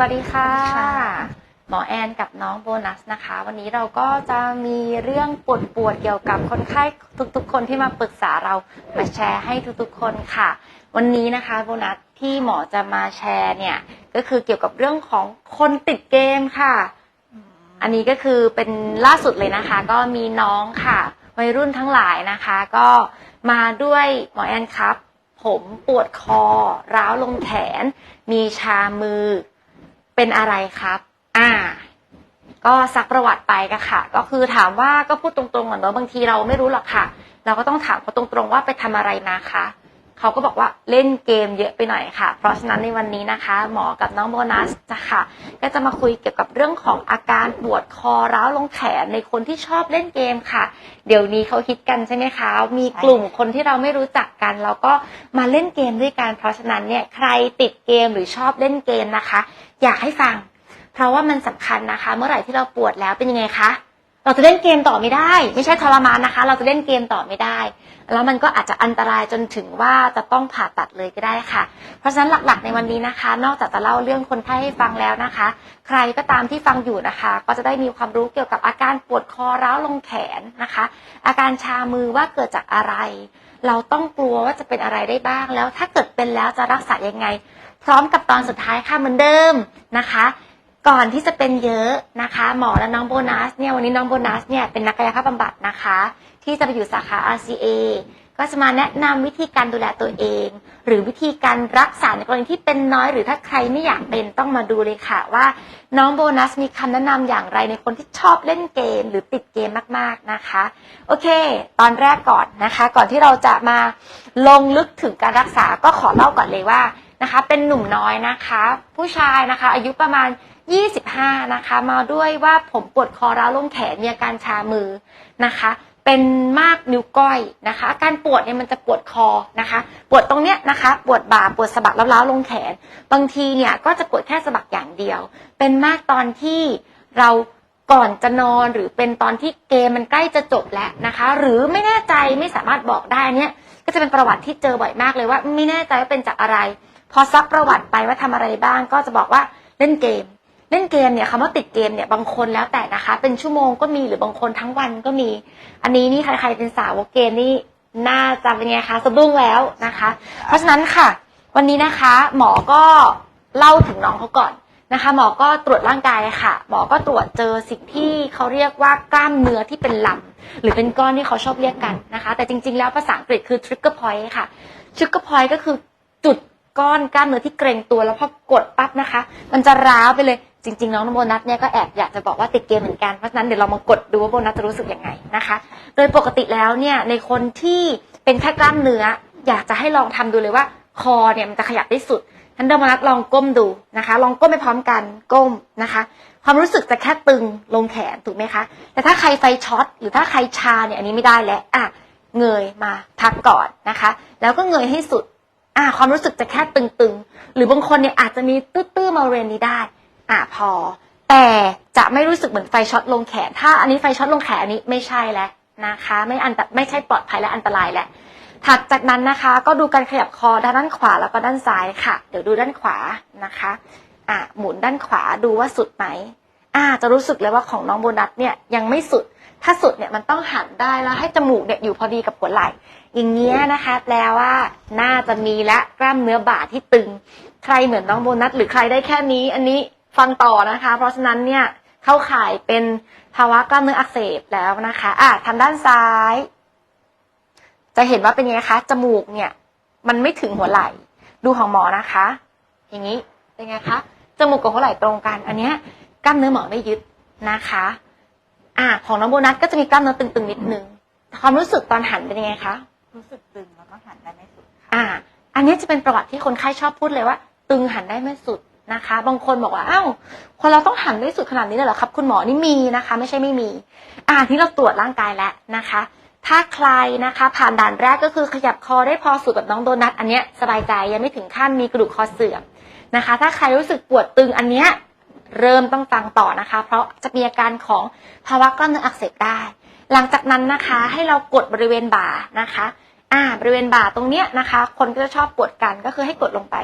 วัสดีค่ะค่ะ หมอแอนกับน้องโบนัสนะคะ วันนี้เราก็จะมีเรื่องปวดปวดๆเกี่ยวกับคนไข้ทุกๆ คนที่มาปรึกษาเรามาแชร์ให้ทุกๆ คนค่ะ วันนี้นะคะโบนัสที่หมอจะมาแชร์เนี่ยก็คือเกี่ยวกับเรื่องของคนติดเกมค่ะ อันนี้ก็คือเป็นล่าสุดเลยนะคะ ก็มีน้องค่ะ วัยรุ่นทั้งหลายนะคะ ก็มาด้วยหมอแอนครับ ผมปวดคอ ร้าวลงแขนมีชามือ เป็นอะไรครับ อ่า ก็ซักประวัติไปก็ค่ะ ก็คือถามว่าก็พูดตรงๆเหมือนว่าบางทีเราไม่รู้หรอกค่ะ เราก็ต้องถามเขาตรงๆว่าไปทำอะไรมาคะ เขาก็บอกว่าเล่นเกมเยอะไปหน่อยค่ะ เพราะฉะนั้นในวันนี้นะคะ หมอกับน้องโบนัสจะค่ะ ก็จะมาคุยเกี่ยวกับเรื่องของอาการปวดคอร้าวลงแขนในคนที่ชอบเล่นเกมค่ะ เดี๋ยวนี้เขาฮิตกันใช่ไหมคะ มีกลุ่มคนที่เราไม่รู้จักกันแล้วก็มาเล่นเกมด้วยกัน เพราะฉะนั้นเนี่ยใครติดเกมหรือชอบเล่นเกมนะคะ อยากให้ฟัง เพราะว่ามันสำคัญนะคะ เมื่อไหร่ที่เราปวดแล้วเป็นยังไงคะ เราจะเล่นเกมต่อไม่ได้ ไม่ใช่ทรมานนะคะ เราจะเล่นเกมต่อไม่ได้ แล้วมันก็อาจจะอันตรายจนถึงว่าจะต้องผ่าตัดเลยก็ได้ค่ะ เพราะฉะนั้นหลักๆในวันนี้นะคะ นอกจากจะเล่าเรื่องคนไข้ให้ฟังแล้วนะคะ ใครก็ตามที่ฟังอยู่นะคะ ก็จะได้มีความรู้เกี่ยวกับอาการปวดคอร้าวลงแขนนะคะ อาการชามือว่าเกิดจากอะไร เราต้องกลัวว่าจะเป็นอะไรได้บ้างแล้ว ถ้าเกิดเป็นแล้วจะรักษายังไง พร้อมกับตอนสุดท้ายค่ะเหมือนเดิมนะคะ ก่อนที่จะเป็นเยอะนะคะ หมอและน้องโบนัสเนี่ยวันนี้น้องโบนัสเนี่ยเป็นนักกายภาพบำบัดนะคะ ที่จะไปอยู่สาขา RCA ก็จะมาแนะนำวิธีการดูแลตัวเอง หรือวิธีการรักษาในกรณีที่เป็นน้อย หรือถ้าใครไม่อยากเป็นต้องมาดูเลยค่ะ ว่าน้องโบนัสมีคำแนะนำอย่างไรในคนที่ชอบเล่นเกม หรือติดเกมมากๆนะคะ โอเค ตอนแรกก่อนนะคะ ก่อนที่เราจะมาลงลึกถึงการรักษาก็ขอเล่าก่อนเลยว่า นะคะ เป็นหนุ่มน้อยนะคะ ผู้ชายนะคะ อายุประมาณ 25 นะคะ มาด้วยว่าผมปวดคอร้าวลงแขนมีอาการชามือนะคะ เป็นมากนิ้วก้อยนะคะอาการปวดเนี่ยมันจะปวดคอนะคะ ปวดตรงเนี้ยนะคะ ปวดบ่าปวดสะบักแล้วล้าวลงแขน บางทีเนี่ยก็จะปวดแค่สะบักอย่างเดียว เป็นมากตอนที่เราก่อนจะนอนหรือเป็นตอนที่เกมมันใกล้จะจบแล้วนะคะ หรือไม่แน่ใจไม่สามารถบอกได้เนี่ยก็จะเป็นประวัติที่เจอบ่อยมากเลยว่า ไม่แน่ใจว่าเป็นจากอะไร พอซักประวัติไปว่าทำอะไรบ้าง ก็จะบอกว่าเล่นเกม เล่นเกมเนี่ยคำว่าติดเกมเนี่ยบางคนแล้วแต่นะคะ เป็นชั่วโมงก็มีหรือบางคนทั้งวันก็มี อันนี้นี่ใครๆเป็นสาวกเกมนี่น่าจะเป็นไงคะสะดุ้งแล้วนะคะ เพราะฉะนั้นค่ะ วันนี้นะคะ หมอก็เล่าถึงน้องเขาก่อนนะคะ หมอก็ตรวจร่างกายค่ะ หมอก็ตรวจเจอสิ่งที่เขาเรียกว่ากล้ามเนื้อที่เป็นลำหรือเป็นก้อนที่เขาชอบเรียกกันนะคะ แต่จริงๆแล้วภาษาอังกฤษคือ trigger point ค่ะ trigger point ก็คือจุด ก้อนกล้ามเนื้อที่เกร็งตัวแล้วพอกดปั๊บนะคะ มันจะร้าวไปเลยจริงๆ น้องโบนัสเนี่ยก็แอบอยากจะบอกว่าติดเกมเหมือนกันเพราะฉะนั้นเดี๋ยวเรามากดดูว่าโบนัสจะรู้สึกยังไงนะคะ โดยปกติแล้วเนี่ยในคนที่เป็นแค่กล้ามเนื้อ อยากจะให้ลองทำดูเลยว่าคอเนี่ยมันจะขยับได้สุดท่านโบนัสลองก้มดูนะคะ ลองก้มไปพร้อมกันก้มนะคะ ความรู้สึกจะแค่ตึงลงแขนถูกไหมคะแต่ถ้าใครไฟช็อตหรือถ้าใครชาเนี่ยอันนี้ไม่ได้แล้วอะเงยมาพักก่อนนะคะ แล้วก็เงยให้สุด อ่าความรู้สึกจะแค่ตึงๆ หรือบางคนเนี่ยอาจจะมีตื้อๆมาเรนนี้ได้ อ่าพอ แต่จะไม่รู้สึกเหมือนไฟช็อตลงแขน ถ้าอันนี้ไฟช็อตลงแขนอันนี้ไม่ใช่แล้วนะคะ ไม่อันตไม่ใช่ปลอดภัยและอันตรายแหละถัดจากนั้นนะคะ ก็ดูการขยับคอด้านขวาแล้วก็ด้านซ้ายค่ะ เดี๋ยวดูด้านขวานะคะอ่าหมุนด้านขวาดูว่าสุดไหมอ่าจะรู้สึกเลยว่าของน้องโบนัสเนี่ยยังไม่สุด ถ้าสุดเนี่ยมันต้องหันได้แล้วให้จมูกเนี่ยอยู่พอดีกับหัวไหล่ อย่างเงี้ยนะคะ แปลว่าน่าจะมีและกล้ามเนื้อบ่าที่ตึง ใครเหมือนน้องโบนัสหรือใครได้แค่นี้ อันนี้ฟังต่อนะคะ เพราะฉะนั้นเนี่ยเข้าข่ายเป็นภาวะกล้ามเนื้ออักเสบแล้วนะคะอะทางด้านซ้าย จะเห็นว่าเป็นยังไงคะ จมูกเนี่ย มันไม่ถึงหัวไหล่ ดูของหมอนะคะ อย่างนี้เป็นไงคะ จมูกกับหัวไหล่ตรงกัน อันเนี้ยกล้ามเนื้อหมอไม่ยึดนะคะ อะของน้องโบนัสก็จะมีกล้ามเนื้อตึงๆนิดนึง ความรู้สึกตอนหันเป็นยังไงคะ รู้สึกตึงแล้วก็หันได้ไม่สุดค่ะอ่า อันนี้จะเป็นประวัติที่คนไข้ชอบพูดเลยว่า ตึงหันได้ไม่สุดนะคะ บางคนบอกว่าอ้าวคนเราต้องหันได้สุดขนาดนี้เลยเหรอครับ คุณหมอนี่มีนะคะ ไม่ใช่ไม่มี อ่าที่เราตรวจร่างกายแล้วนะคะ ถ้าใครนะคะ ผ่านด่านแรกก็คือขยับคอได้พอสุดแบบน้องโดนัทอันเนี้ยสบายใจยังไม่ถึงขั้นมีกระดูกคอเสื่อมนะคะ ถ้าใครรู้สึกปวดตึงอันเนี้ยเริ่มต้องฟังต่อนะคะ เพราะจะมีอาการของภาวะกล้ามเนื้ออักเสบได้ หลังจากนั้นนะคะให้เรากดบริเวณบ่านะคะ อ่า บริเวณบ่าตรงเนี้ยนะคะ คนก็จะชอบปวดกันก็คือให้กดลงไป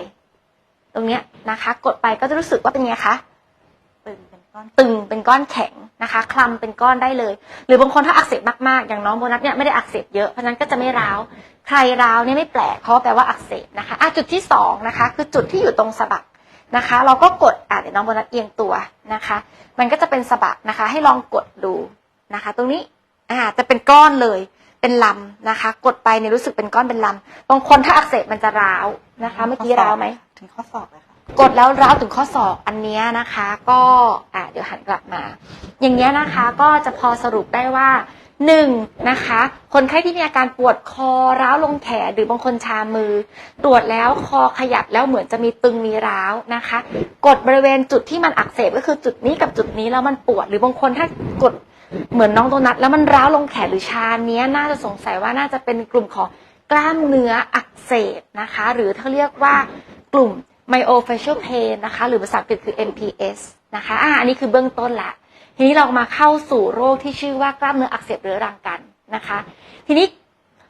ตตรงเนี้ยนะคะ กดไปก็จะรู้สึกว่าเป็นไงคะตึงเป็นก้อนตึงเป็นก้อนแข็งนะคะคลำเป็นก้อนได้เลย หรือบางคนถ้าอักเสบมากๆ อย่างน้องโบนัสเนี่ยไม่ได้อักเสบเยอะเพราะฉะนั้นก็จะไม่ร้าวใครร้าวเนี่ยไม่แปลกเพราะว่าแปลว่าอักเสบนะคะอะจุดที่สองนะคะ คือจุดที่อยู่ตรงสะบักนะคะ เราก็กดอะเดี๋ยวน้องโบนัสเอียงตัวนะคะ มันก็จะเป็นสะบักนะคะ ให้ลองกดดูนะคะ ตรงนี้ อ่าจะเป็นก้อนเลย เป็นลำนะคะ กดไปเนี่ยรู้สึกเป็นก้อนเป็นลำบางคนถ้าอักเสบมันจะร้าวนะคะ เมื่อกี้ร้าวไหมถึงข้อศอกเลยค่ะกดแล้วร้าวถึงข้อศอกอันเนี้ยนะคะ ก็อะเดี๋ยวหันกลับมา อย่างเงี้ยนะคะก็จะพอสรุปได้ว่าหนึ่งนะคะ คนไข้ที่มีอาการปวดคอร้าวลงแขนหรือบางคนชามือ ตรวจแล้วคอขยับแล้วเหมือนจะมีตึงมีร้าวนะคะ กดบริเวณจุดที่มันอักเสบก็คือจุดนี้กับจุดนี้แล้วมันปวด หรือบางคนถ้ากด เหมือนน้องโดนัทแล้วมันร้าวลงแขนหรือชาเนี้ยน่าจะสงสัยว่าน่าจะเป็นกลุ่มของกล้ามเนื้ออักเสบนะคะ หรือเขาเรียกว่ากลุ่ม myofascial pain นะคะ หรือภาษาอังกฤษคือ MPS นะคะอ่าอันนี้คือเบื้องต้นละ ทีนี้เรามาเข้าสู่โรคที่ชื่อว่ากล้ามเนื้ออักเสบเรื้อรังกันนะคะ ทีนี้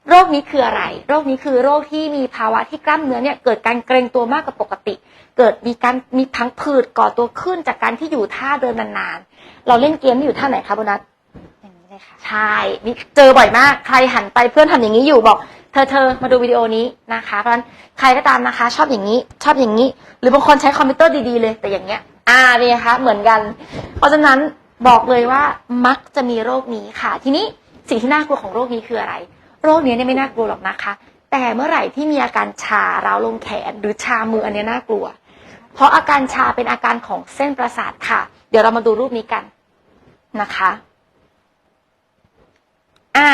โรคนี้คืออะไร โรคนี้คือโรคที่มีภาวะที่กล้ามเนื้อเนี่ยเกิดการเกร็งตัวมากกว่าปกติ เกิดมีการมีพังผืดก่อตัวขึ้นจากการที่อยู่ท่าเดินนานๆ เราเล่นเกมนี่อยู่ท่าไหนคะโบนัสอย่างนี้เลยค่ะ ใช่นี่เจอบ่อยมาก ใครหันไปเพื่อนทำอย่างนี้อยู่บอก เธอเธอมาดูวิดีโอนี้นะคะ เพราะฉะนั้นใครก็ตามนะคะ ชอบอย่างนี้ ชอบอย่างนี้ หรือบางคนใช้คอมพิวเตอร์ดีๆเลย แต่อย่างเงี้ย อ่านี่นะคะ เหมือนกัน เพราะฉะนั้นบอกเลยว่ามักจะมีโรคนี้ค่ะ ทีนี้สิ่งที่น่ากลัวของโรคนี้คืออะไร โรคนี้เนี่ยไม่น่ากลัวหรอกนะคะ แต่เมื่อไหร่ที่มีอาการชาร้าวลงแขน หรือชามืออันนี้น่ากลัว เพราะอาการชาเป็นอาการของเส้นประสาทค่ะ เดี๋ยวเรามาดูรูปนี้กันนะคะ อ่า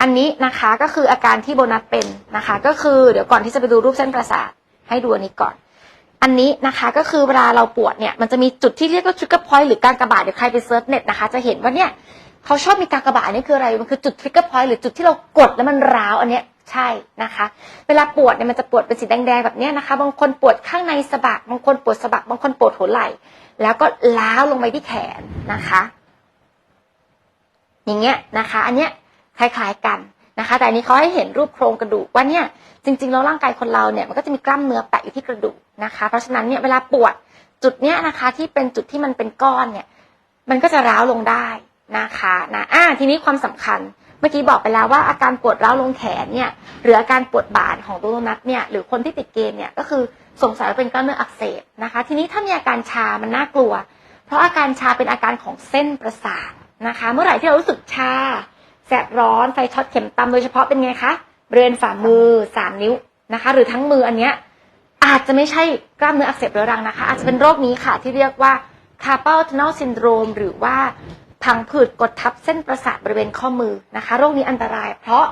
อันนี้นะคะก็คืออาการที่โบนัสเป็นนะคะ ก็คือเดี๋ยวก่อนที่จะไปดูรูปเส้นประสาทให้ดูอันนี้ก่อนอันนี้นะคะก็คือเวลาเราปวดเนี่ยมันจะมีจุดที่เรียกว่าทริกเกอร์พอยต์หรือการกระบาดเดี๋ยวใครไปเซิร์ชเน็ตนะคะ จะเห็นว่าเนี่ย เขาชอบมีกากระบาดนี่คืออะไร มันคือจุดทริกเกอร์พอยต์หรือจุดที่เรากดแล้วมันร้าวอันเนี้ยใช่นะคะ เวลาปวดเนี่ยมันจะปวดเป็นสีแดงๆแบบเนี้ยนะคะ บางคนปวดข้างในสะบัก บางคนปวดสะบัก บางคนปวดหัวไหล่ แล้วก็ล้าวลงไปที่แขนนะคะ อย่างเงี้ยนะคะ อันเนี้ยคล้ายๆกันนะคะ แต่อันนี้เขาให้เห็นรูปโครงกระดูกว่าเนี่ยจริงๆแล้วร่างกายคนเราเนี่ยมันก็จะมีกล้ามเนื้อแปะอยู่ที่กระดูกนะคะ เพราะฉะนั้นเนี่ยเวลาปวดจุดเนี้ยนะคะที่เป็นจุดที่มันเป็นก้อนเนี่ย มันก็จะร้าวลงได้ นะคะนะอ่าทีนี้ความสำคัญเมื่อกี้บอกไปแล้วว่าอาการปวดร้าวลงแขนเนี่ยหรืออาการปวดบ่าของตัวโดนัทเนี่ยหรือคนที่ติดเกมเนี่ยก็คือสงสัยว่าเป็นกล้ามเนื้ออักเสบนะคะ ทีนี้ถ้ามีอาการชามันน่ากลัว เพราะอาการชาเป็นอาการของเส้นประสาทนะคะ เมื่อไหร่ที่เรารู้สึกชา แสบร้อนไฟช็อตเข็มตำโดยเฉพาะเป็นไงคะบริเวณฝ่ามือสามนิ้วนะคะ หรือทั้งมืออันเนี้ยอาจจะไม่ใช่กล้ามเนื้ออักเสบเรื้อรังนะคะ อาจจะเป็นโรคนี้ค่ะที่เรียกว่า carpal tunnel syndrome หรือว่า พังผืดกดทับเส้นประสาทบริเวณข้อมือนะคะ โรคนี้อันตราย เพราะ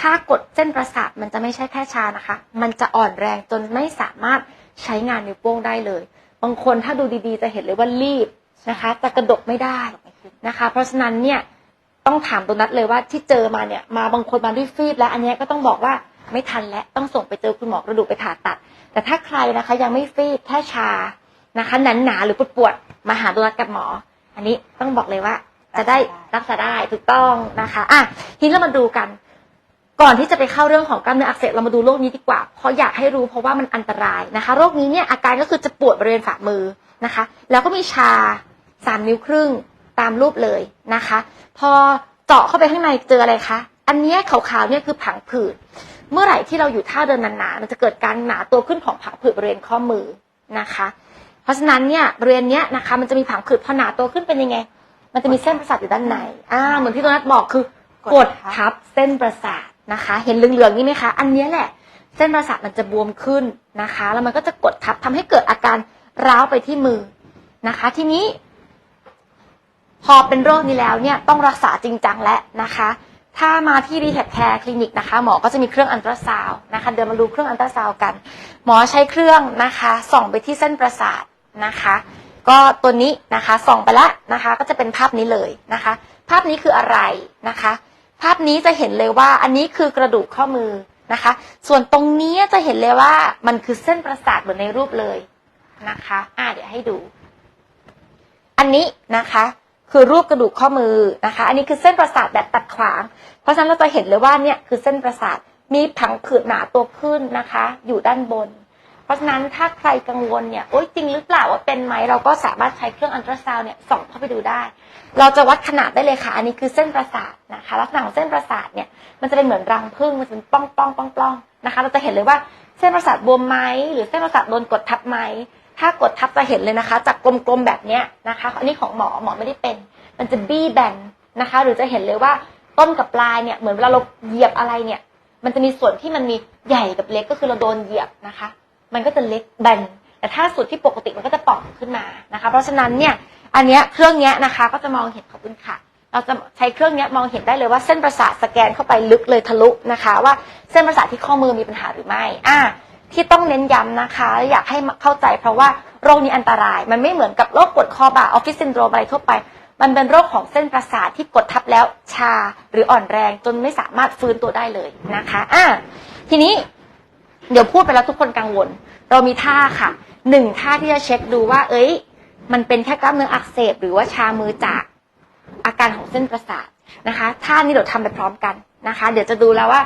ถ้ากดเส้นประสาทมันจะไม่ใช่แค่ชานะคะ มันจะอ่อนแรงจนไม่สามารถใช้งานนิ้วโป้งได้เลย บางคนถ้าดูดีๆ จะเห็นเลยว่ารีบนะคะจะกระดกไม่ได้นะคะ เพราะฉะนั้นเนี่ยต้องถามตัวนัดเลยว่าที่เจอมาเนี่ยมาบางคนมาด้วยฟีบแล้วอันเนี้ยก็ต้องบอกว่าไม่ทันแล้วต้องส่งไปเจอคุณหมอกระดูกไปผ่าตัด แต่ถ้าใครนะคะยังไม่ฟีบแค่ชานะคะหนาหนาๆหรือปวดปวดๆมาหาตัวนัดกับหมอ อันนี้ต้องบอกเลยว่า จะได้รักษาได้ถูกต้องนะคะอะทีนี้เรามาดูกัน ก่อนที่จะไปเข้าเรื่องของกล้ามเนื้ออักเสบเรามาดูโรคนี้ดีกว่า เพราะอยากให้รู้เพราะว่ามันอันตรายนะคะ โรคนี้เนี่ยอาการก็คือจะปวดบริเวณฝ่ามือนะคะ แล้วก็มีชาสามนิ้วครึ่งตามรูปเลยนะคะ พอเจาะเข้าไปข้างในเจออะไรคะอันนี้ขาวๆเนี่ยคือผังผืดเมื่อไหร่ที่เราอยู่ท่าเดินนานๆมันจะเกิดการหนาตัวขึ้นของผังผืดบริเวณข้อมือนะคะ เพราะฉะนั้นเนี่ยบริเวณเนี้ยนะคะ มันจะมีผังผืดพอหนาตัวขึ้นเป็นยังไง มันจะมีเส้นประสาทอยู่ด้านในอ่าเหมือนที่ตัวนัทบอกคือกดทับเส้นประสาทนะคะ เห็นเหลืองๆนี่ไหมคะ อันเนี้ยแหละ เส้นประสาทมันจะบวมขึ้นนะคะ แล้วมันก็จะกดทับทำให้เกิดอาการร้าวไปที่มือนะคะ ทีนี้ พอเป็นโรคนี้แล้วเนี่ยต้องรักษาจริงจังแล้วนะคะ ถ้ามาที่รีแทบแคร์คลินิกนะคะ หมอก็จะมีเครื่องอันตราซาวน์นะคะ เดี๋ยวมาดูเครื่องอันตราซาวน์กัน หมอใช้เครื่องนะคะ ส่องไปที่เส้นประสาทนะคะ ก็ตัวนี้นะคะส่องไปแล้วนะคะ ก็จะเป็นภาพนี้เลยนะคะ ภาพนี้คืออะไรนะคะ ภาพนี้จะเห็นเลยว่าอันนี้คือกระดูกข้อมือนะคะ ส่วนตรงนี้จะเห็นเลยว่ามันคือเส้นประสาทเหมือนในรูปเลยนะคะอ่าเดี๋ยวให้ดู อันนี้นะคะ คือรูปกระดูกข้อมือนะคะ อันนี้คือเส้นประสาทแบบตัดขวาง เพราะฉะนั้นเราจะเห็นเลยว่าเนี่ยคือเส้นประสาทมีผังผืดหนาตัวขึ้นนะคะ อยู่ด้านบน เพราะฉะนั้นถ้าใครกังวลเนี่ยโอ๊ยจริงหรือเปล่าว่าเป็นไหมเราก็สามารถใช้เครื่องอันตราซาวน์เนี่ยส่องเข้าไปดูได้ เราจะวัดขนาดได้เลยค่ะ อันนี้คือเส้นประสาทนะคะ ลักษณะของเส้นประสาทเนี่ยมันจะเป็นเหมือนรังผึ้งมันจะเป็นป้องป้องป้องป้องนะคะ เราจะเห็นเลยว่าเส้นประสาทบวมไหมหรือเส้นประสาทโดนกดทับไหมถ้ากดทับจะเห็นเลยนะคะ จากกลมๆแบบเนี้ยนะคะอันนี้ของหมอหมอไม่ได้เป็น มันจะบี้แบนนะคะ หรือจะเห็นเลยว่าต้นกับปลายเนี่ยเหมือนเวลาเราเหยียบอะไรเนี่ย มันจะมีส่วนที่มันมีใหญ่กับเล็กก็คือเราโดนเหยียบนะคะ มันก็จะเล็กแบนแต่ถ้าส่วนที่ปกติมันก็จะป่องขึ้นมานะคะ เพราะฉะนั้นเนี่ยอันเนี้ยเครื่องเนี้ยนะคะก็จะมองเห็นขอบคุณค่ะ เราจะใช้เครื่องเนี้ยมองเห็นได้เลยว่าเส้นประสาทสแกนเข้าไปลึกเลยทะลุนะคะ ว่าเส้นประสาทที่ข้อมือมีปัญหาหรือไม่อ่าที่ต้องเน้นย้ำนะคะ อยากให้เข้าใจเพราะว่าโรคนี้อันตราย มันไม่เหมือนกับโรคปวดคอบ่าออฟฟิศซินโดรมอะไรทั่วไป มันเป็นโรคของเส้นประสาทที่กดทับแล้วชาหรืออ่อนแรงจนไม่สามารถฟื้นตัวได้เลยนะคะอ่าทีนี้ เดี๋ยวพูดไปแล้วทุกคนกังวล เรามีท่าค่ะหนึ่งท่าที่จะเช็คดูว่า เอ้ย มันเป็นแค่กล้ามเนื้ออักเสบ หรือว่าชามือจากอาการของเส้นประสาทนะคะท่านี้เดี๋ยวทำไปพร้อมกันนะคะ เดี๋ยวจะดูแล้วว่า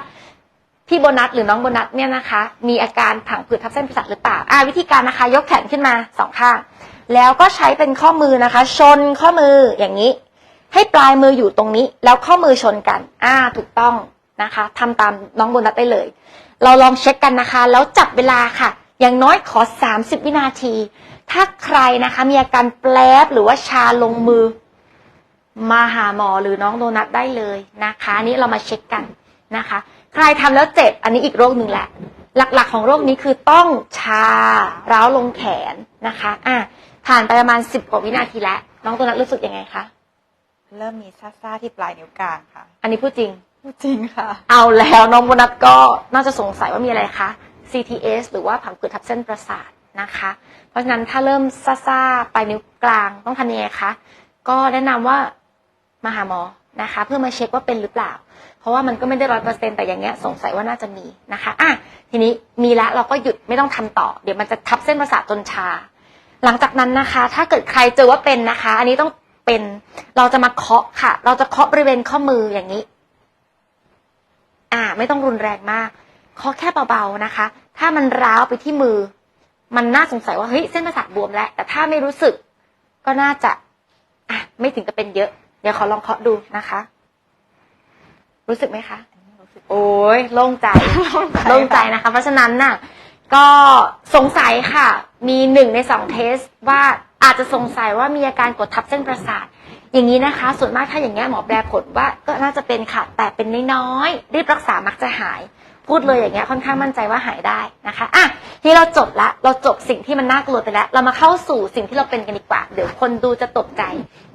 พี่โบนัสหรือน้องโบนัสเนี่ยนะคะ มีอาการผังผืดทับเส้นประสาทหรือเปล่าอ่าวิธีการนะคะ ยกแขนขึ้นมาสองข้าง แล้วก็ใช้เป็นข้อมือนะคะ ชนข้อมืออย่างนี้ ให้ปลายมืออยู่ตรงนี้ แล้วข้อมือชนกัน อ่าถูกต้องนะคะทำตามน้องโบนัสได้เลย เราลองเช็คกันนะคะ แล้วจับเวลาค่ะ อย่างน้อยขอ 30 วินาที ถ้าใครนะคะมีอาการแปลบหรือว่าชาลงมือ มาหาหมอหรือน้องโดนัทได้เลยนะคะอันนี้เรามาเช็คกันนะคะ ใครทำแล้วเจ็บอันนี้อีกโรคหนึ่งแหละ หลักๆของโรคนี้คือต้องชาร้าวลงแขนนะคะอะผ่านไปประมาณ 10กว่าวินาทีแล้ว น้องโดนัทรู้สึกยังไงคะเริ่มมีซ่าๆที่ปลายนิ้วกลางค่ะ อันนี้พูดจริง จริงค่ะ เอาแล้วน้องโบนัสก็น่าจะสงสัยว่ามีอะไรคะ CTS หรือว่าผังผืดทับเส้นประสาทนะคะ เพราะฉะนั้นถ้าเริ่มซ่าๆปลายนิ้วกลางต้องทำยังไงคะ ก็แนะนำว่ามาหาหมอนะคะ เพื่อมาเช็คว่าเป็นหรือเปล่า เพราะว่ามันก็ไม่ได้ร้อยเปอร์เซ็นต์แต่อย่างเงี้ยสงสัยว่าน่าจะมีนะคะอะทีนี้มีแล้วเราก็หยุดไม่ต้องทำต่อ เดี๋ยวมันจะทับเส้นประสาทจนชา หลังจากนั้นนะคะ ถ้าเกิดใครเจอว่าเป็นนะคะ อันนี้ต้องเป็นเราจะมาเคาะค่ะ เราจะเคาะบริเวณข้อมืออย่างนี้ อ่า ไม่ต้องรุนแรงมากเคาะแค่เบาๆนะคะ ถ้ามันร้าวไปที่มือ มันน่าสงสัยว่าเฮ้ยเส้นประสาทบวมแล้ว แต่ถ้าไม่รู้สึก ก็น่าจะอะไม่ถึงกับเป็นเยอะ เดี๋ยวขอลองเคาะดูนะคะ รู้สึกไหมคะอันนี้รู้สึกโอ้ยโล่งใจโล่งใจโล่งใจนะคะ เพราะฉะนั้นน่ะ ก็สงสัยค่ะ มีหนึ่งในสองเทสว่าอาจจะสงสัยว่ามีอาการกดทับเส้นประสาท อย่างนี้นะคะ ส่วนมากถ้าอย่างเงี้ยหมอแปลผลว่าก็น่าจะเป็นค่ะ แต่เป็นน้อยๆรีบรักษามักจะหาย พูดเลยอย่างเงี้ยค่อนข้างมั่นใจว่าหายได้นะคะอะที่เราจบละเราจบสิ่งที่มันน่ากลัวไปแล้ว เรามาเข้าสู่สิ่งที่เราเป็นกันดีกว่า เดี๋ยวคนดูจะตกใจ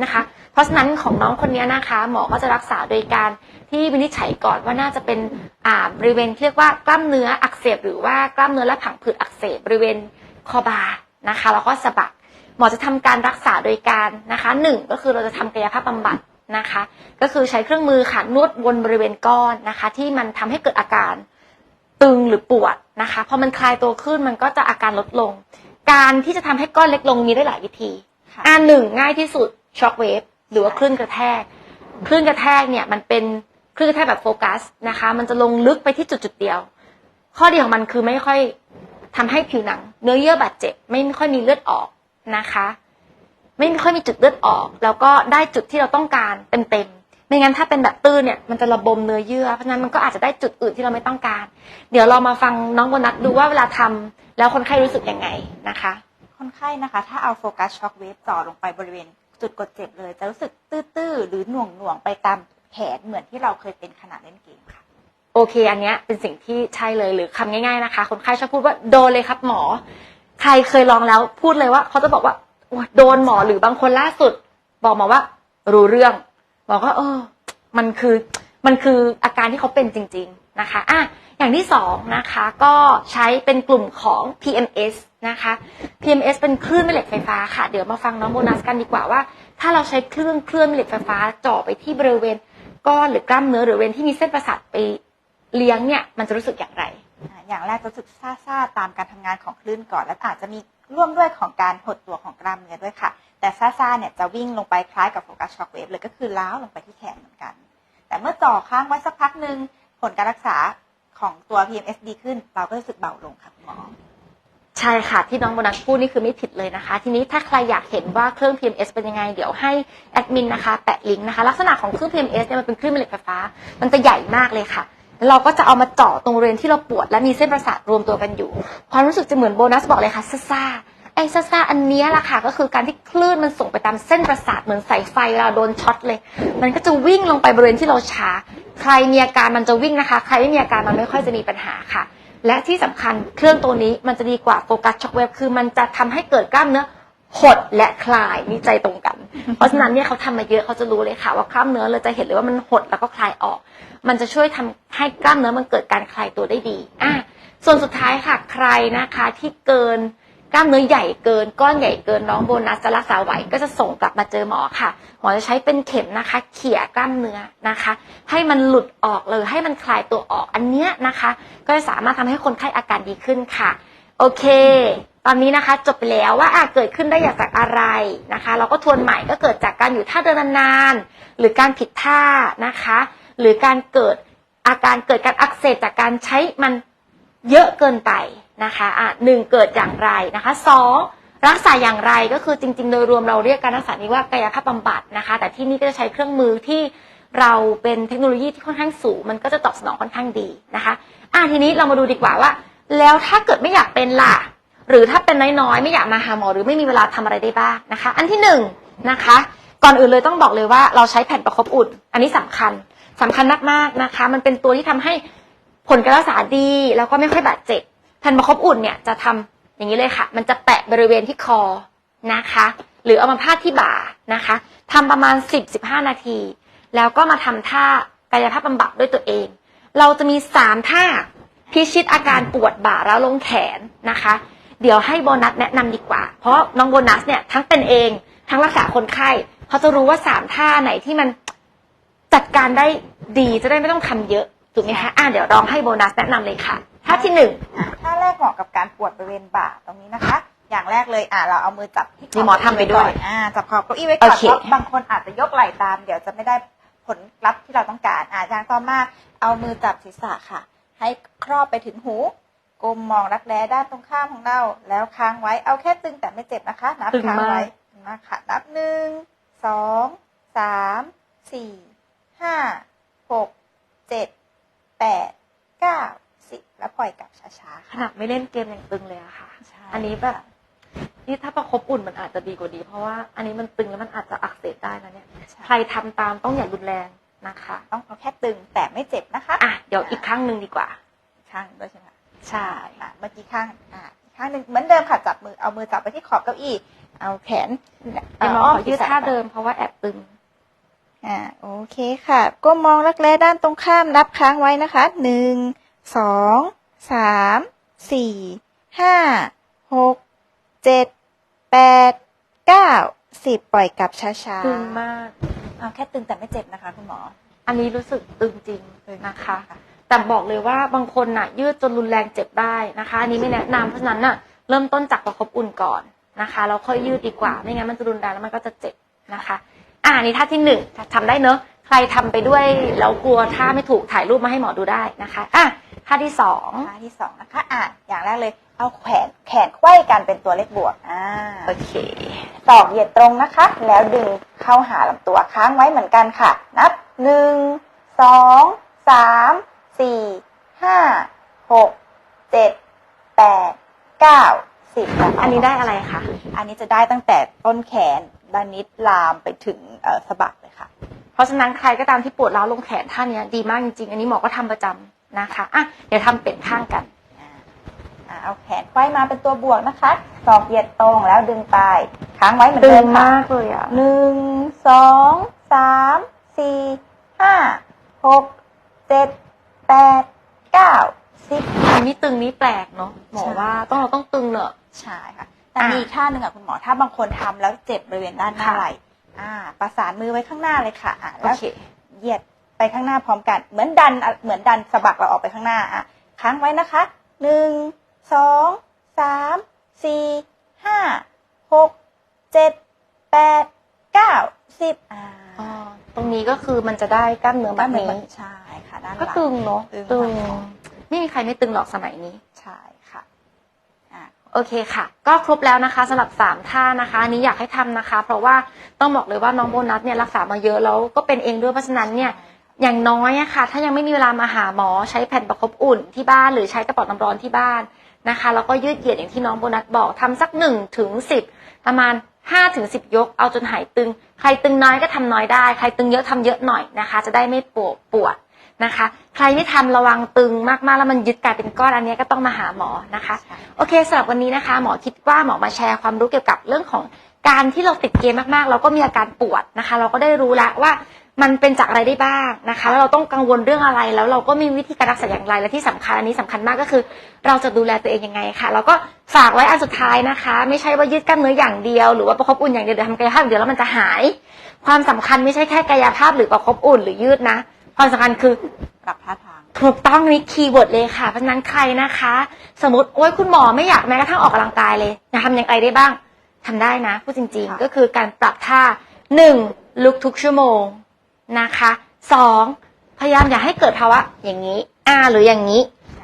นะคะ เพราะฉะนั้นของน้องคนนี้นะคะ หมอก็จะรักษาโดยการที่วินิจฉัยก่อนว่าน่าจะเป็นอ่าบริเวณเรียกว่ากล้ามเนื้ออักเสบ หรือว่ากล้ามเนื้อและผังผืดอักเสบบริเวณคอบานะคะ แล้วก็สะบัก หมอจะทำการรักษาโดยการนะคะหนึ่งก็คือเราจะทำกายภาพบำบัดนะคะ ก็คือใช้เครื่องมือค่ะนวดวนบริเวณก้อนนะคะ ที่มันทำให้เกิดอาการตึงหรือปวดนะคะพอมันคลายตัวขึ้นมันก็จะอาการลดลง การที่จะทำให้ก้อนเล็กลงมีได้หลายวิธีค่ะอันหนึ่งง่ายที่สุดช็อคเวฟหรือว่าคลื่นกระแทกคลื่นกระแทกเนี่ยมันเป็นคลื่นกระแทกแบบโฟกัสนะคะ มันจะลงลึกไปที่จุดจุดๆเดียว ข้อดีของมันคือไม่ค่อยทำให้ผิวหนัง เนื้อเยื่อบาดเจ็บ ไม่ค่อยมีเลือดออก นะคะ ไม่ค่อยมีจุดเลือดออก แล้วก็ได้จุดที่เราต้องการเต็มๆไม่งั้นถ้าเป็นแบบตื้นเนี่ยมันจะระบมเนื้อเยื่อเพราะฉะนั้นมันก็อาจจะได้จุดอื่นที่เราไม่ต้องการ เดี๋ยวเรามาฟังน้องโบนัสดูว่าเวลาทำแล้วคนไข้รู้สึกยังไงนะคะ คนไข้นะคะ ถ้าเอาโฟกัสช็อคเวฟจ่อลงไปบริเวณจุดกดเจ็บเลย จะรู้สึกตื้อๆหรือหน่วงหน่วงๆไปตามแขนเหมือนที่เราเคยเป็นขณะเล่นเกมค่ะ โอเค อันเนี้ยเป็นสิ่งที่ใช่เลยหรือคำง่ายๆนะคะ คนไข้ชอบพูดว่าโดนเลยครับหมอ ใครเคยลองแล้วพูดเลยว่าเขาจะบอกว่าโดนหมอหรือบางคนล่าสุด บอกหมอว่า รู้เรื่อง บอกว่า เออ มันคือมันคืออาการที่เขาเป็นจริง ๆนะคะอะอย่างที่สองนะคะก็ใช้เป็นกลุ่มของ PMS นะคะ PMS เป็นคลื่นแม่เหล็กไฟฟ้าค่ะ เดี๋ยวมาฟังน้องโบนัสกันดีกว่าว่า ถ้าเราใช้เครื่องเคลื่อนแม่เหล็กไฟฟ้าเจ่อไปที่บริเวณก้อนหรือกล้ามเนื้อหรือบริเวณที่มีเส้นประสาทไปเลี้ยงเนี่ยมันจะรู้สึกอย่างไร อย่างแรกรู้สึกซ่าๆตามการทำงานของคลื่นก่อน แล้วอาจจะมีร่วมด้วยของการหดตัวของกล้ามเนื้อด้วยค่ะ แต่ซ่าๆเนี่ยจะวิ่งลงไปคล้ายกับโฟกัสช็อคเวฟเลยก็คือล้าวลงไปที่แขนเหมือนกัน แต่เมื่อจ่อค้างไว้สักพักหนึ่งผลการรักษาของตัว PMS ดีขึ้น เราก็รู้สึกเบาลงค่ะคุณหมอใช่ค่ะ ที่น้องโบนัสพูดนี่คือไม่ผิดเลยนะคะ ทีนี้ถ้าใครอยากเห็นว่าเครื่อง PMS เป็นยังไง เดี๋ยวให้แอดมินนะคะแปะลิงก์นะคะ ลักษณะของเครื่อง PMS เนี่ยมันเป็นคลื่นแม่เหล็กไฟฟ้า มันจะใหญ่มากเลยค่ะ แล้วเราก็จะเอามาเจาะตรงบริเวณที่เราปวด และมีเส้นประสาทรวมตัวกันอยู่ ความรู้สึกจะเหมือนโบนัสบอกเลยค่ะซ่าไอ้ซ่าอันนี้ยแหละค่ะก็คือการที่คลื่นมันส่งไปตามเส้นประสาทเหมือนสายไฟเวลาโดนช็อตเลย มันก็จะวิ่งลงไปบริเวณที่เราชา ใครมีอาการมันจะวิ่งนะคะ ใครไม่มีอาการมันไม่ค่อยจะมีปัญหาค่ะ และที่สำคัญเครื่องตัวนี้มันจะดีกว่าโฟกัสช็อคเวฟคือมันจะทำให้เกิดกล้ามเนื้อหดและคลายนี่ใจตรงกัน เพราะฉะนั้นเนี่ยเขาทำมาเยอะเขาจะรู้เลยค่ะ ว่ากล้ามเนื้อเราจะเห็นเลยว่ามันหดแล้วก็คลายออก มันจะช่วยทำ ให้กล้ามเนื้อมันเกิดการคลายตัวได้ดีอะส่วนสุดท้ายค่ะใครนะคะที่เกินกล้ามเนื้อใหญ่เกิน ก้อนใหญ่เกินน้องโบนัสจะรักษาไหวก็จะส่งกลับมาเจอหมอค่ะ หมอจะใช้เป็นเข็มนะคะ เขี่ยกล้ามเนื้อนะคะ ให้มันหลุดออกเลยให้มันคลายตัวออกอันเนี้ยนะคะ ก็จะสามารถทำให้คนไข้อาการดีขึ้นค่ะ โอเค ตอนนี้นะคะจบไปแล้วว่าอาเกิดขึ้นได้จากอะไรนะคะ เราก็ทวนใหม่ก็เกิดจากการอยู่ท่าเดินนานๆหรือการผิดท่านะคะ หรือการเกิด อาการเกิดการอักเสบจากการใช้มันเยอะเกินไปนะคะอะหนึ่งเกิดอย่างไรนะคะสองรักษาอย่างไรก็คือจริง ๆ โดยรวมเราเรียกการรักษานี้ว่ากายภาพบำบัดนะคะ แต่ที่นี่ก็จะใช้เครื่องมือที่เราเป็นเทคโนโลยีที่ค่อนข้างสูง มันก็จะตอบสนองค่อนข้างดีนะคะอะทีนี้เรามาดูดีกว่าว่า แล้วถ้าเกิดไม่อยากเป็นล่ะ หรือถ้าเป็นน้อยๆ ไม่อยากมาหาหมอหรือไม่มีเวลาทำอะไรได้บ้างนะคะ อันที่หนึ่งนะคะ ก่อนอื่นเลยต้องบอกเลยว่าเราใช้แผ่นประคบอุ่น อันนี้สำคัญ สำคัญมากๆนะคะ มันเป็นตัวที่ทำให้ผลการรักษาดีแล้วก็ไม่ค่อยบาดเจ็บแผ่นประคบอุ่นเนี่ยจะทำอย่างนี้เลยค่ะ มันจะแปะบริเวณที่คอนะคะ หรือเอามาพาดที่บ่านะคะทำประมาณ 10-15 นาที แล้วก็มาทำท่ากายภาพบำบัดด้วยตัวเอง เราจะมีสามท่าพิชิตอาการปวดบ่าแล้วลงแขนนะคะ เดี๋ยวให้โบนัสแนะนำดีกว่า เพราะน้องโบนัสเนี่ยทั้งเป็นเอง ทั้งรักษาคนไข้เขาจะรู้ว่าสามท่าไหนที่มัน จัดการได้ดีจะได้ไม่ต้องทำเยอะถูกไหมคะอะเดี๋ยวลองให้โบนัสแนะนำเลยค่ะท่าที่หนึ่งอะท่าแรกเหมาะกับการปวดบริเวณบ่าตรงนี้นะคะ อย่างแรกเลยอะเราเอามือจับที่ขมีอบหมอทำไปด้วยก่อนอ่าจับขอบเก้าอี้ไว้ก่อนโอเค เพราะบางคนอาจจะยกไหล่ตาม เดี๋ยวจะไม่ได้ผลลัพธ์ที่เราต้องการอ่าอย่างต่อมาเอามือจับศีรษะค่ะ ให้ครอบไปถึงหูกลมมองรักแร้ด้านตรงข้ามของเรา แล้วค้างไว้เอาแค่ตึงแต่ไม่เจ็บนะคะนับตึงค้างมาก ไว้ตึงมากค่ะนับหนึ่งสองสามสี่ ห้าหกเจ็ดแปดเก้าสิบแล้วปล่อยกลับช้าๆขค่ะ นาดไม่เล่นเกมยังตึงเลยอะค่ะ ใช่ อันนี้แบบนี่ถ้าประคบอุ่นมันอาจจะดีกว่าดี เพราะว่าอันนี้มันตึงแล้วมันอาจจะอักเสบได้นะเนี่ย ใช่ ใครทำตามต้องอย่ารุนแรงนะคะ ต้องเอาแค่ตึงแต่ไม่เจ็บนะคะอะเดี๋ยวอีกครั้งหนึ่งดีกว่า ข้างด้วยใช่ไหมคะใช่ อะเมื่อกี้ข้างอะอีกข้างหนึ่งเหมือนเดิมค่ะจับมือเอามือจับไปที่ขอบเก้าอี้เอาแขนเดี๋ยวน้องขอยืดศีรษะท่าเดิมเพราะว่าแอบตึง อ่าโอเคค่ะ ก้มมองรักแร้ด้านตรงข้ามนับค้างไว้นะคะหนึ่งสองสามสี่ห้าหกเจ็ดแปดเก้าสิบปล่อยกลับช้าๆตึงมากเอาแค่ตึงแต่ไม่เจ็บนะคะ คุณหมอ อันนี้รู้สึกตึงจริงนะคะ แต่บอกเลยว่าบางคนน่ะ ยืดจนรุนแรงเจ็บได้นะคะ อันนี้ไม่แนะนำเพราะฉะนั้นน่ะเริ่มต้นจากประคบอุ่นก่อนนะคะแล้วค่อยยืดดีกว่าไม่งั้นมันจะรุนแรงแล้วมันก็จะเจ็บนะคะ อ่านี่ท่าที่หนึ่งทำได้เนอะใครทำไปด้วยแล้วกลัวท่าไม่ถูกถ่ายรูปมาให้หมอดูได้นะคะอะท่าที่สองท่าที่สองนะคะอะอย่างแรกเลย เอาแขนแขนไขว้กันเป็นตัวเลขบวกอ่าโอเคศอกเหยียดตรงนะคะ แล้วดึงเข้าหาลำตัวค้างไว้เหมือนกันค่ะ นับหนึ่งสองสามสี่ห้าหกเจ็ดแปดเก้าสิบแล้วเาอันนี้ได้อะไรคะอันนี้จะได้ตั้งแต่ต้นแขน ด้านนิดลามไปถึงเอ่อสะบักเลยค่ะ เพราะฉะนั้นใครก็ตามที่ปวดร้าวลงแขนท่าเนี้ยดีมากจริงๆ อันนี้หมอก็ทำประจำนะคะอะเดี๋ยวทำเป็นข้างกันอ่าอ่าเอาแขนไขว้มาเป็นตัวบวกนะคะศอกเหยียดตรงแล้วดึงไปค้างไว้เหมือนตึเดิงมค่ะมากเลยอะหนึ่งสองสามสี่ห้าหกเจ็ดแปดเก้าสิบอันนี้ตึงนี้แปลกเนาะหมอใช่ว่าต้องเราต้องตึงเนอะใช่ค่ะ แต่อะมีอีกท่าหนึ่งอะคุณหมอถ้าบางคนทำแล้วเจ็บบริเวณด้านหน้าค่ะไหล่อ่า ประสานมือไว้ข้างหน้าเลยค่ะอ่าโอแล้วเคเหยียดไปข้างหน้าพร้อมกัน เหมือนดันอะเหมือนดันสะบักเราออกไปข้างหน้าอะค้างไว้นะคะหนึ่งสองสามสี่ห้าหกเจ็ดแปดเก้าสิบอ่าอ๋อตรงนี้ก็คือมันจะได้กล้ามเนื้อแบด้านบในนี้ใช่ค่ะด้านหก็ลังตึงเนาะตึงตึงค่ะไม่มีใครไม่ตึงหรอกสมัยนี้ใช่ค่ะอะ โอเคค่ะ ก็ครบแล้วนะคะสำหรับ 3 ท่านะคะอันนี้อยากให้ทำนะคะ เพราะว่าต้องบอกเลยว่าน้องโบนัสเนี่ยรักษามาเยอะแล้วก็เป็นเองด้วยเพราะฉะนั้นเนี่ยอย่างน้อยอะค่ะถ้ายังไม่มีเวลามาหาหมอใช้แผ่นประคบอุ่นที่บ้านหรือใช้กระป๋าน้ำร้อนที่บ้านนะคะ แล้วก็ยืดเหยียดอย่างที่น้องโบนัสบอกทำสัก1ถึง10 ประมาณ5ถึง10 ยก เอาจนหายตึง ใครตึงน้อยก็ทำน้อยได้ ใครตึงเยอะทำเยอะหน่อยนะคะ จะได้ไม่ปวดปวด นะคะ ใครที่ทำระวังตึงมากๆ แล้วมันยึดกลายเป็นก้อนอันเนี้ยก็ต้องมาหาหมอนะคะ โอเคสำหรับวันนี้นะคะ หมอคิดว่าหมอมาแชร์ความรู้เกี่ยวกับเรื่องของการที่เราติดเกมมากๆ เราก็มีอาการปวดนะคะ เราก็ได้รู้แล้วว่ามันเป็นจากอะไรได้บ้างนะคะแล้วเราต้องกังวลเรื่องอะไรแล้วเราก็มีวิธีการรักษาอย่างไรและที่สำคัญอันนี้สำคัญมากก็คือ เราจะดูแลตัวเองยังไงค่ะ แล้วก็ฝากไว้อันสุดท้ายนะคะ ไม่ใช่ว่ายืดกล้ามเนื้ออย่างเดียวหรือว่าประคบอุ่นอย่างเดียวหรือทำกายภาพอย่างเดียวแล้วมันจะหาย ความสำคัญไม่ใช่แค่กายภาพหรือประคบอุ่นหรือยืดนะ ความสำคัญคือปรับท่าทาง ถูกต้องนี่คีย์เวิร์ดเลยค่ะ เพราะฉะนั้นใครนะคะ สมมติโอ้ยคุณหมอไม่อยากแม้กระทั่งออกกำลังกายเลยจะทำยังไงได้บ้างทำได้นะพูดจริงค่ะ ๆ ก็คือการปรับท่าหนึ่งลุกทุกชั่วโมงนะคะสองพยายามอย่าให้เกิดภาวะอย่างนี้อ่าหรืออย่างนี้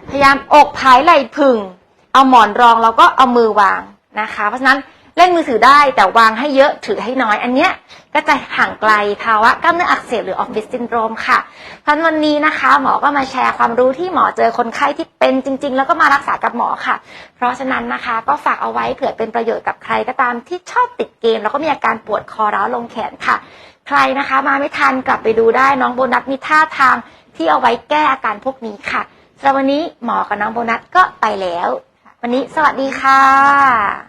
พยายามอกผายไหล่พึงเอาหมอนรองแล้วก็เอามือวางนะคะ เพราะฉะนั้น เล่นมือถือได้แต่วางให้เยอะถือให้น้อยอันเนี้ยก็จะห่างไกลภาวะกล้ามเนื้ออักเสบหรือออฟฟิศซินโดรมค่ะเพราะฉะนั้นวันนี้นะคะ หมอก็มาแชร์ความรู้ที่หมอเจอคนไข้ที่เป็นจริง ๆ แล้วก็มารักษากับหมอค่ะ เพราะฉะนั้นนะคะ ก็ฝากเอาไว้เผื่อเป็นประโยชน์กับใครก็ตามที่ชอบติดเกม แล้วก็มีอาการปวดคอร้าวลงแขนค่ะ ใครนะคะ มาไม่ทันกลับไปดูได้น้องโบนัสมีท่าทางที่เอาไว้แก้อาการพวกนี้ค่ะสำหรับวันนี้หมอกับน้องโบนัสก็ไปแล้ว วันนี้สวัสดีค่ะ